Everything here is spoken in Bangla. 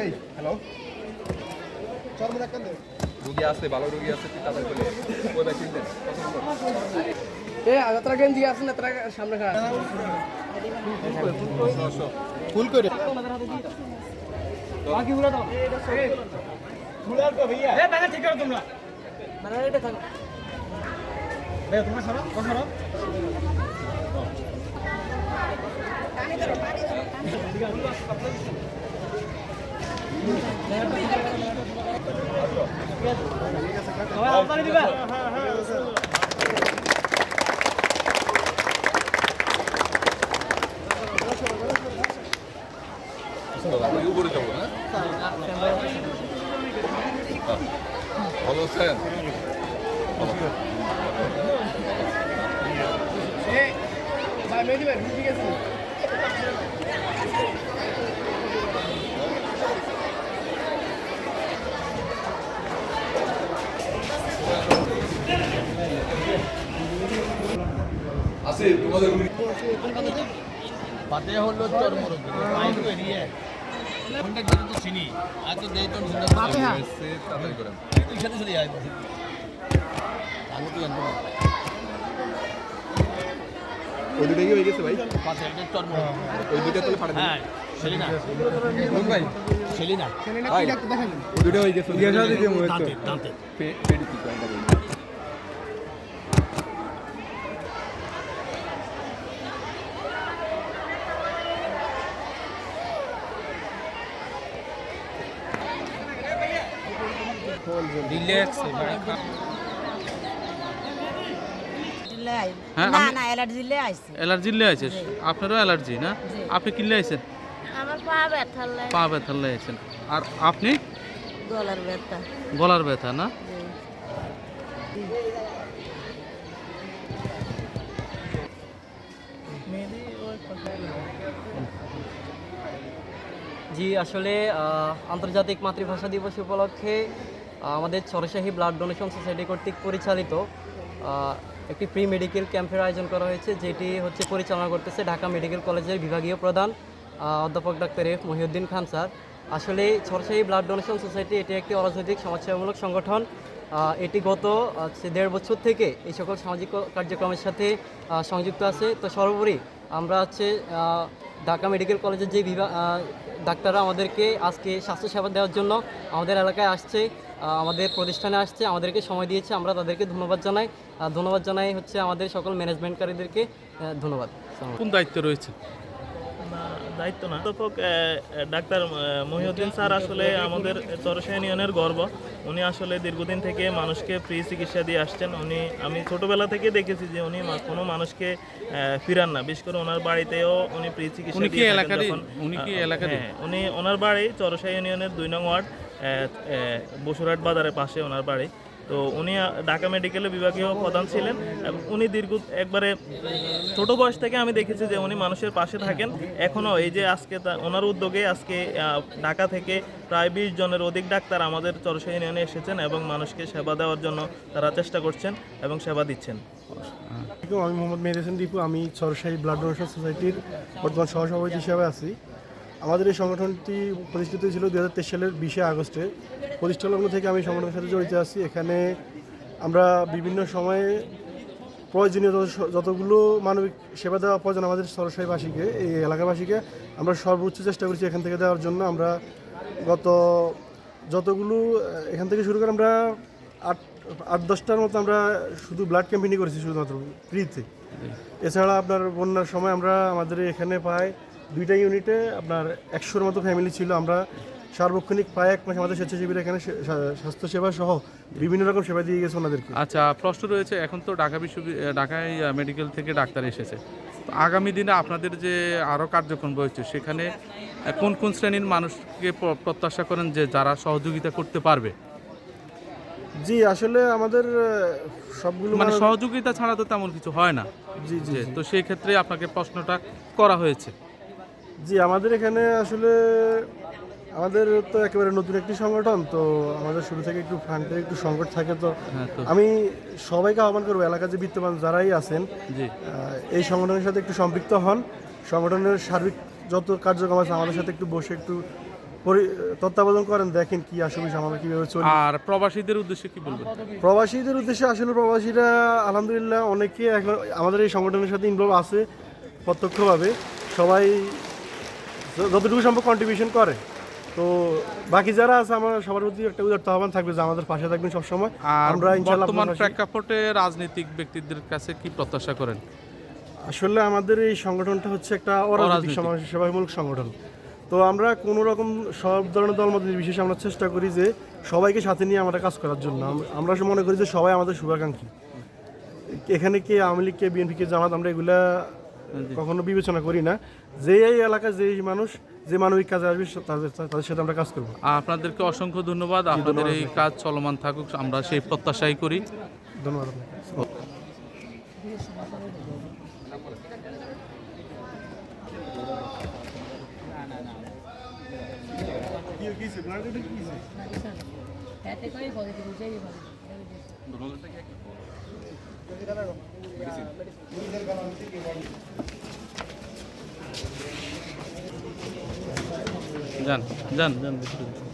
এই হ্যালো রুগী আছে ভালো রুগী আছে তাদের বলে? ওই ভাই চিনতেন এ যাত্রা গেঞ্জি আছে না তারা সামনে খারাপ ফুল করে। বাকিগুলো দাও মানে এটা থাকো। আমরা উপরে যাব ভাই মেহেদি ভাই ঠিক আছে তোমাদের পাতে হলো তোর মুরব্বী মাইক এরিয়ে কোনটা যেটা তো চিনি আর তো দেই তো সুন্দর পাতে হ্যাঁ তাড়াতাড়ি করেন তুই সাথে সাথে আয় আমি তো জানব না ওই দুটাই হয়ে গেছে ভাই? পাতে একটা তোর মুরব্বী ওই দুটা তাহলে পাঠাবেন হ্যাঁ সেলিনা। কোন ভাই সেলিনা ভাই ওই দুটা হয়ে গেছে। দাঁতে দাঁতে। পে- পেডি কি কয়েনটা বলুন। রিল্যাক্স হ্যাঁ, না না অ্যালার্জি লে আইছে। অ্যালার্জি লে আছে আপনারও অ্যালার্জি না? জি। আপনি কিনলে আইছেন? আমার পা ব্যথা লাগে পা ব্যথার লে আইছেন। আর আপনি? গলার ব্যথা। গলার ব্যথা না? জি। আসলে আন্তর্জাতিক মাতৃভাষা দিবস উপলক্ষে আমাদের চরশাহী ব্লাড ডোনেশন সোসাইটি কর্তৃক পরিচালিত একটি প্রি মেডিকেল ক্যাম্পের আয়োজন করা হয়েছে, যেটি হচ্ছে পরিচালনা করতেছে ঢাকা মেডিকেল কলেজের বিভাগীয় প্রধান অধ্যাপক doctor F Mohiuddin Khan sir. আসলে ছরসাই ব্লাড ডোনেশন সোসাইটি এটি একটি অরাজনৈতিক, সমাজসেবামূলক সংগঠন। এটি গত দেড় বছর থেকে এই সকল সামাজিক কার্যক্রমের সাথে সংযুক্ত আছে। তো সর্বোপরি আমরা হচ্ছে ঢাকা মেডিকেল কলেজের যে বিভাগ ডাক্তাররা আমাদেরকে আজকে স্বাস্থ্যসেবা দেওয়ার জন্য আমাদের এলাকায় আসছে আমাদের প্রতিষ্ঠানে আসছে, আমাদেরকে সময় দিয়েছে। আমরা তাদেরকে ধন্যবাদ জানাই। ধন্যবাদ জানাই হচ্ছে আমাদের সকল ম্যানেজমেন্টকারীদেরকে ধন্যবাদ। কোন দায়িত্ব রয়েছে দায়িত্ব না। অধ্যাপক ডাক্তার মহিউদ্দিন স্যার আসলে আমাদের চরসা ইউনিয়নের গর্ব। উনি আসলে দীর্ঘদিন থেকে মানুষকে ফ্রি চিকিৎসা দিয়ে আসছেন। উনি আমি ছোটবেলা থেকে দেখেছি যে উনি কোনো মানুষকে ফিরান না। বিশেষ করে ওনার বাড়িতেও উনি ফ্রি চিকিৎসা দিয়ে উনি? হ্যাঁ, উনি ওনার বাড়ি চরসা ইউনিয়নের দুই নং ওয়ার্ড বসুরহাট বাজারের পাশে ওনার বাড়ি। তো উনি ঢাকা মেডিকেলের বিভাগীয় প্রধান ছিলেন এবং উনি দীর্ঘ একবারে ছোট বয়স থেকে আমি দেখেছি যে উনি মানুষের পাশে থাকেন। এখনও এই যে আজকে ওনার উদ্যোগে আজকে ঢাকা থেকে প্রায় বিশ জনের অধিক ডাক্তার আমাদের চরসা ইউনিয়নে এসেছেন এবং মানুষকে সেবা দেওয়ার জন্য তারা চেষ্টা করছেন এবং সেবা দিচ্ছেন। আমি মোহাম্মদ মেহেদ হোসেন দীপু। আমি চরসাই ব্লাড ডোনেশন সোসাইটির বর্তমান সহসভাপতি হিসাবে আছি। আমাদের এই সংগঠনটি প্রতিষ্ঠিত ছিল দু হাজার তেইশ সালের বিশে আগস্টে। প্রতিষ্ঠা লগ্ন থেকে আমি সংগঠনের সাথে জড়িত আছি। এখানে আমরা বিভিন্ন সময়ে প্রয়োজনীয় যতগুলো মানবিক সেবা দেওয়া প্রয়োজন আমাদের সরসাইবাসীকে এই এলাকাবাসীকে আমরা সর্বোচ্চ চেষ্টা করছি এখান থেকে দেওয়ার জন্য। আমরা গত যতগুলো এখান থেকে শুরু করে আমরা আট আট দশটার মতো আমরা শুধু ব্লাড ক্যাম্পেইনই করেছি শুধুমাত্র ফ্রিতে এছাড়া আপনার বন্যার সময় আমরা আমাদের এখানে প্রায় দুইটা ইউনিটে আপনার একশোর মতো ফ্যামিলি ছিল। আমরা সার্বক্ষণিক প্রায় এক মাস আমাদের স্বেচ্ছাসেবীরা এখানে স্বাস্থ্যসেবা সহ বিভিন্ন রকম সেবা দিয়ে গেছে ওনাদেরকে। আচ্ছা প্রশ্ন রয়েছে এখন তো ঢাকা বিশ্ববিদ্যালয় ঢাকায় মেডিকেল থেকে ডাক্তার এসেছে। তো আগামী দিনে আপনাদের যে আরও কার্যক্রম রয়েছে সেখানে কোন কোন শ্রেণির মানুষকে প্রত্যাশা করেন যে যারা সহযোগিতা করতে পারবে? জি আসলে আমাদের সবগুলো মানে সহযোগিতা ছাড়া তো তেমন কিছু হয় না। জি জি। তো সেই ক্ষেত্রে আপনাকে প্রশ্নটা করা হয়েছে। জি আমাদের এখানে আসলে আমাদের তো একেবারে নতুন একটি সংগঠন তো আমাদের শুরু থেকে একটু ফান্ডের একটু সংকট থাকে তো হ্যাঁ আমি সবাইকে আহ্বান করব এলাকার যে বিত্তমান যারাই আছেন এই সংগঠনের সাথে একটু সম্পৃক্ত হন। সংগঠনের সার্বিক যত কার্যক্রম আছে আমাদের সাথে একটু বসে একটু তত্ত্বাবধান করেন দেখেন কি আসলে আমাদের কীভাবে চলি। আর প্রবাসীদের উদ্দেশ্যে কি বলবেন? প্রবাসীদের উদ্দেশ্যে আসলে প্রবাসীরা আলহামদুলিল্লাহ অনেকে এখন আমাদের এই সংগঠনের সাথে ইনভলভ আছে প্রত্যক্ষভাবে। সবাই যতটুকু সম্ভব কন্ট্রিবিউশন করে। তো বাকি যারা আছে আমার সবার প্রতি একটা উদারতা আহ্বান থাকবে যে আমাদের পাশে থাকবেন সবসময়। আর আমরা বর্তমান প্রেক্ষাপটে রাজনৈতিক ব্যক্তিদের কাছে কি প্রত্যাশা করেন? আসলে আমাদের এই সংগঠনটা হচ্ছে একটা অরাজনৈতিক। সমাজ সেবামূলক সংগঠন। তো আমরা কোনো রকম সব ধরনের দল দলমত নির্বিশেষে আমরা চেষ্টা করি যে সবাইকে সাথে নিয়ে আমরা কাজ করার জন্য। আম- আমরা মনে করি যে সবাই আমাদের শুভাকাঙ্ক্ষী। এখানে কে আওয়ামী লীগ কে বিএনপি কে জামাত আমরা এগুলা কখনো বিবেচনা করি না। যে এই এলাকায় যে মানুষ যে মানবিক কাজে আসবে তাদের তাদের সাথে আমরা কাজ করব। আপনাদেরকে অসংখ্য ধন্যবাদ। আপনাদের এই কাজ চলমান থাকুক আমরা সেই প্রত্যাশাই করি। ধন্যবাদ আপনাকে। যান যান যান ভিতরে যান।